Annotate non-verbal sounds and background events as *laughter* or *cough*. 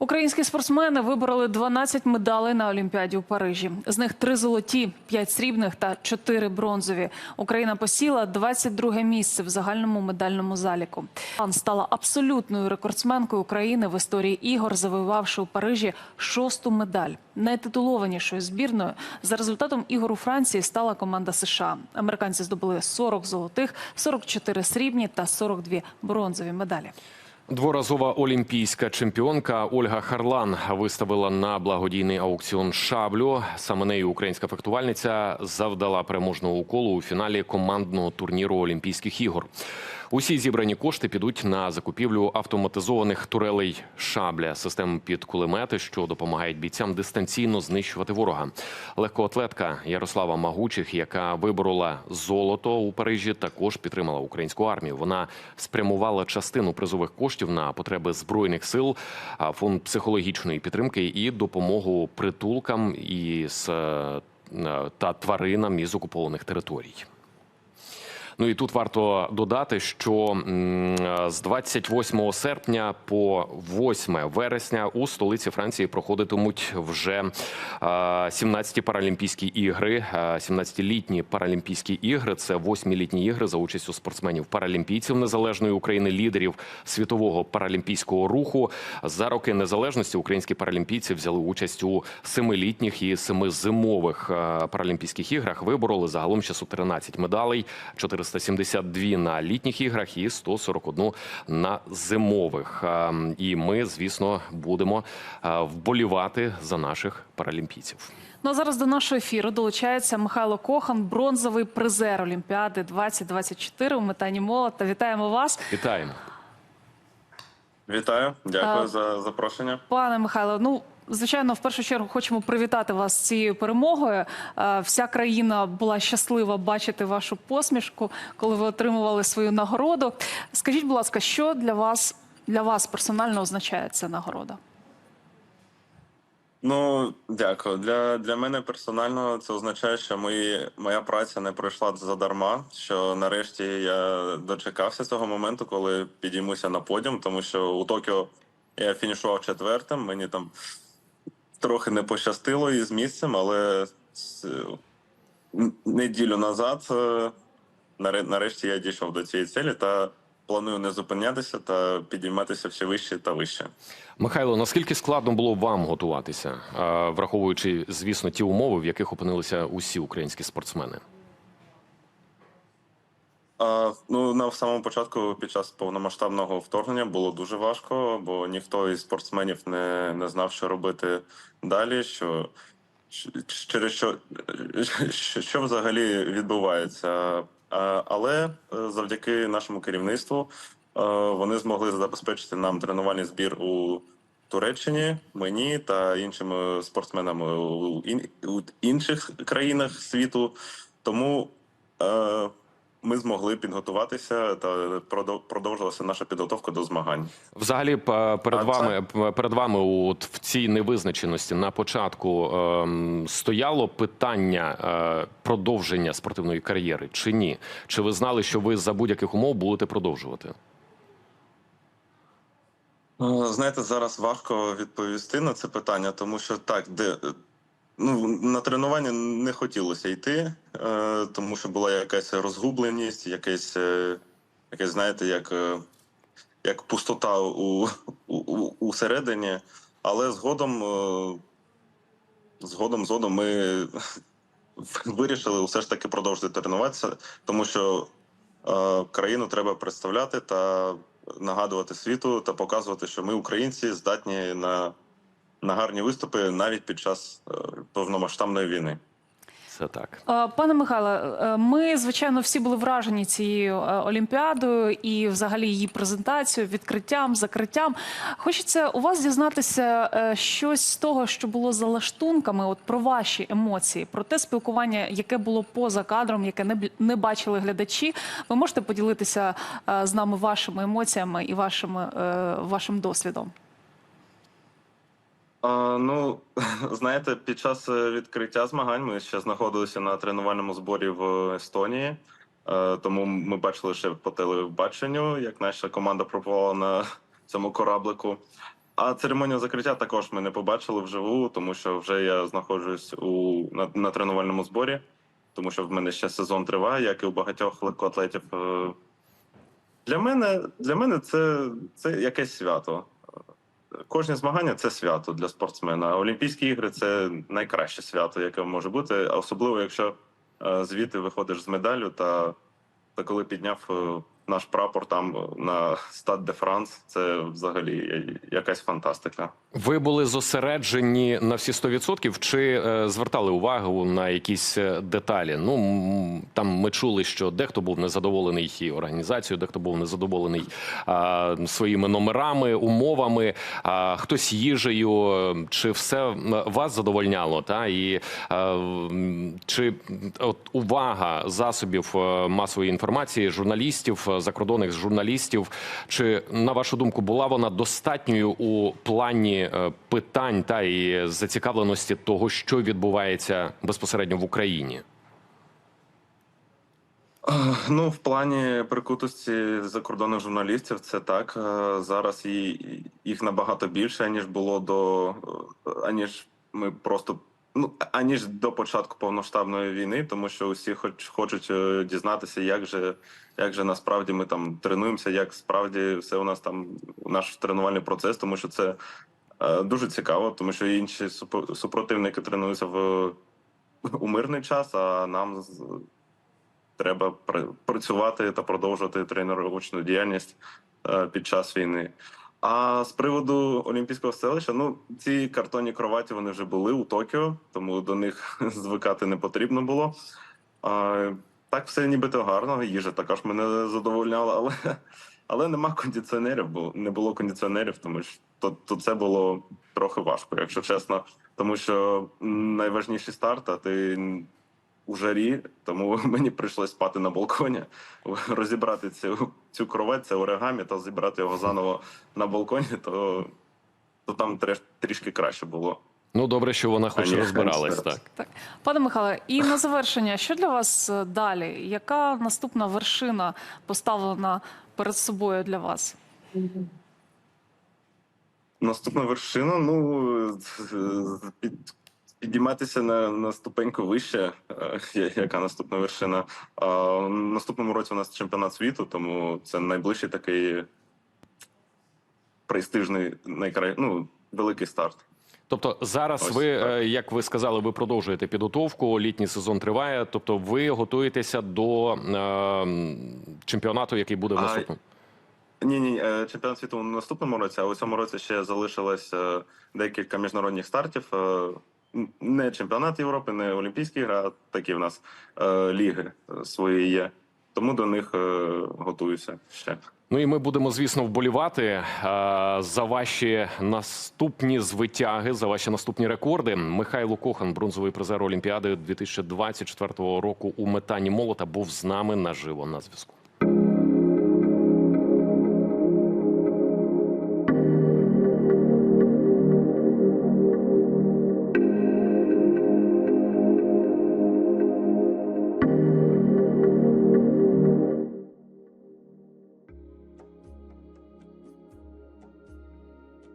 Українські спортсмени вибороли 12 медалей на Олімпіаді у Парижі. З них три золоті, п'ять срібних та чотири бронзові. Україна посіла 22 місце в загальному медальному заліку. Пан стала абсолютною рекордсменкою України в історії ігор, завоювавши у Парижі шосту медаль. Найтитулованішою збірною за результатом ігор у Франції стала команда США. Американці здобули 40 золотих, 44 срібні та 42 бронзові медалі. Дворазова олімпійська чемпіонка Ольга Харлан виставила на благодійний аукціон шаблю. Саме нею українська фехтувальниця завдала переможного уколу у фіналі командного турніру Олімпійських ігор. Усі зібрані кошти підуть на закупівлю автоматизованих турелей шабля, систем під кулемети, що допомагають бійцям дистанційно знищувати ворога. Легкоатлетка Ярослава Магучих, яка виборола золото у Парижі, також підтримала українську армію. Вона спрямувала частину призових коштів на потреби збройних сил, фонд психологічної підтримки і допомогу притулкам із е, та тваринам із окупованих територій. Ну і тут варто додати, що з 28 серпня по 8 вересня у столиці Франції проходитимуть вже е, 17-ті паралімпійські ігри, е, 17-літні паралімпійські ігри. Це 8-літні ігри за участю спортсменів паралімпійців незалежної України, лідерів світового паралімпійського руху. За роки незалежності українські паралімпійці взяли участь у 7-літніх і 7-зимових е, паралімпійських іграх. Вибороли загалом 613 медалей, 472 на літніх іграх і 141 на зимових. І ми, звісно, будемо вболівати за наших паралімпійців. Ну а зараз до нашого ефіру долучається Михайло Кохан, бронзовий призер Олімпіади 2024 у метанні молота. Вітаємо вас, Вітаємо. Вітаю, дякую А, за запрошення. пане Михайло. Ну звичайно, в першу чергу хочемо привітати вас з цією перемогою. Е, Вся країна була щаслива бачити вашу посмішку, коли ви отримували свою нагороду. Скажіть, будь ласка, що для вас для вас персонально означає ця нагорода? Ну, дякую. Для, для мене персонально це означає, що мої, моя праця не пройшла задарма. Що нарешті я дочекався цього моменту, коли підіймуся на подіум, тому що у Токіо я фінішував четвертим. Мені там трохи не пощастило із місцем, але неділю назад е, нарешті я дійшов до цієї цілі та планую не зупинятися та підійматися все вище та вище. Михайло, наскільки складно було вам готуватися, е, враховуючи, звісно, ті умови, в яких опинилися усі українські спортсмени? Ну на самому початку, під час повномасштабного вторгнення, було дуже важко, бо ніхто із спортсменів не, не знав, що робити далі. Що через що, що, що взагалі відбувається. Але е, завдяки нашому керівництву е, вони змогли забезпечити нам тренувальний збір у Туреччині, мені та іншим спортсменам у, ін, у інших країнах світу. Тому е, ми змогли підготуватися та продов- продовжилася наша підготовка до змагань. Взагалі, перед А вами перед вами, от в цій невизначеності на початку ем, стояло питання е, продовження спортивної кар'єри чи ні? Чи ви знали, що ви за будь-яких умов будете продовжувати? Е, Знаєте, зараз важко відповісти на це питання, тому що так, де ну на тренування не хотілося йти, е, тому що була якась розгубленість, якесь, е, якесь знаєте, як, е, як пустота у, у, у, усередині. Але згодом, е, згодом, згодом ми *laughs* вирішили все ж таки продовжити тренуватися, тому що е, країну треба представляти та нагадувати світу та показувати, що ми, українці, здатні на, на гарні виступи навіть під час е, повномасштабної війни. Це так. Е, Пане Михайле, е, ми звичайно всі були вражені цією олімпіадою і, взагалі, її презентацією, відкриттям, закриттям. Хочеться у вас дізнатися щось з того, що було за лаштунками, от про ваші емоції, про те спілкування, яке було поза кадром, яке не не бачили глядачі. Ви можете поділитися з нами вашими емоціями і вашими, е, вашим досвідом? А, ну, *laughs* знаєте, під час е, відкриття змагань ми ще знаходилися на тренувальному зборі в Естонії. Е, Тому ми бачили ще по телебаченню, як наша команда пропала на *laughs* цьому кораблику. А церемонію закриття також ми не побачили вживу, тому що вже я знаходжусь у на, на тренувальному зборі, тому що в мене ще сезон триває, як і у багатьох легкоатлетів. Е, Для мене, для мене це, це якесь свято. Кожні змагання це свято для спортсмена. Олімпійські ігри це найкраще свято, яке може бути, особливо якщо е, звідти виходиш з медалю та, та коли підняв е, наш прапор там е, на Стад де Франс, це взагалі якась фантастика. Ви були зосереджені на всі 100% чи е, звертали увагу на якісь е, деталі? Ну там ми чули, що дехто був незадоволений організацією, дехто був незадоволений а, своїми номерами, умовами, а хтось їжею. Е, Чи все вас задовольняло? Та і е, чи от увага засобів е, масової інформації, журналістів, е, закордонних журналістів, чи на вашу думку була вона достатньою у плані е, питань та і зацікавленості того, що відбувається безпосередньо в Україні? Е, Ну, в плані прикутості закордонних журналістів, це так. Е, Зараз їх набагато більше, ніж було до аніж ми просто. Ну, аніж до початку повноштабної війни, тому що усі хоч хочуть е, дізнатися, як же, як же насправді ми там тренуємося, як справді все у нас там наш тренувальний процес, тому що це е, дуже цікаво, тому що інші супро- супротивники тренуються в у мирний час, а нам треба пр- працювати та продовжувати тренувальну діяльність е, під час війни. А з приводу Олімпійського селища, ну ці картонні кроваті вони вже були у Токіо, тому до них *laughs* звикати не потрібно було. А, так, все нібито гарно. Їжа також мене задовольняла, але, *laughs* але нема кондиціонерів, бо не було кондиціонерів, тому що то, то це було трохи важко, якщо чесно. Тому що м, найважніший старт, а ти у жарі, тому *laughs* мені прийшлось спати на балконі, *laughs* розібрати цю, цю кровать, це оригамі, та зібрати його заново на балконі, то, то там треш, трішки краще було. Ну добре, що вона хоч *laughs* розбиралась. Так Так, пане Михайле, і на завершення, що для вас е, далі? Яка наступна вершина поставлена перед собою для вас? Наступна вершина, ну під, підійматися на, на ступеньку вище. е, Яка наступна вершина? А, в наступному році у нас чемпіонат світу, тому це найближчий такий престижний, найкра... ну, великий старт. Тобто зараз Ось ви, е, як ви сказали, ви продовжуєте підготовку. Літній сезон триває. Тобто, ви готуєтеся до е, чемпіонату, який буде в наступному. Ні, ні, е, чемпіонат світу в наступному році, а у цьому році ще залишилось декілька міжнародних стартів. Не чемпіонат Європи, не Олімпійські ігри, а такі в нас е, ліги свої є. Тому до них е, готуюся ще. Ну і ми будемо, звісно, вболівати е, за ваші наступні звитяги, за ваші наступні рекорди. Михайло Кохан, бронзовий призер Олімпіади 2024 року у метанні молота, був з нами наживо на зв'язку.